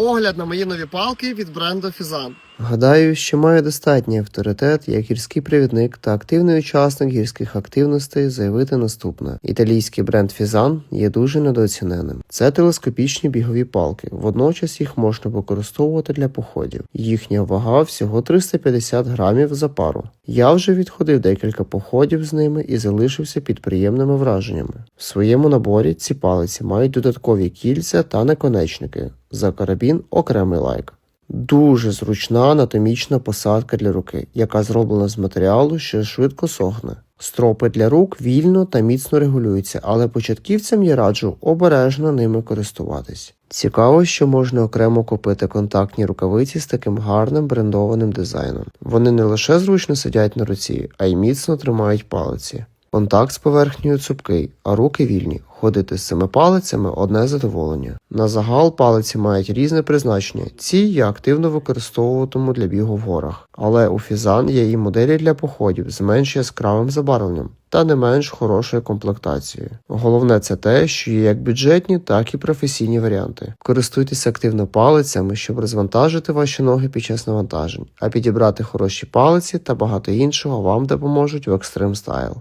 Огляд на мої нові палки від бренду Фізан. Гадаю, що маю достатній авторитет як гірський провідник та активний учасник гірських активностей заявити наступне: італійський бренд Фізан є дуже недооціненим. Це телескопічні бігові палки. Водночас їх можна використовувати для походів. Їхня вага всього 350 грамів за пару. Я вже відходив декілька походів з ними і залишився під приємними враженнями. В своєму наборі ці палиці мають додаткові кільця та наконечники. За карабін окремий лайк. Дуже зручна анатомічна посадка для руки, яка зроблена з матеріалу, що швидко сохне. Стропи для рук вільно та міцно регулюються, але початківцям я раджу обережно ними користуватись. Цікаво, що можна окремо купити контактні рукавиці з таким гарним брендованим дизайном. Вони не лише зручно сидять на руці, а й міцно тримають палиці. Контакт з поверхнею цупкий, а руки вільні. Ходити з цими палицями одне задоволення. На загал палиці мають різне призначення. Ці я активно використовуватиму для бігу в горах. Але у Фізан є і моделі для походів з менш яскравим забарвленням та не менш хорошою комплектацією. Головне це те, що є як бюджетні, так і професійні варіанти. Користуйтесь активно палицями, щоб розвантажити ваші ноги під час навантажень, а підібрати хороші палиці та багато іншого вам допоможуть в Extreme Style.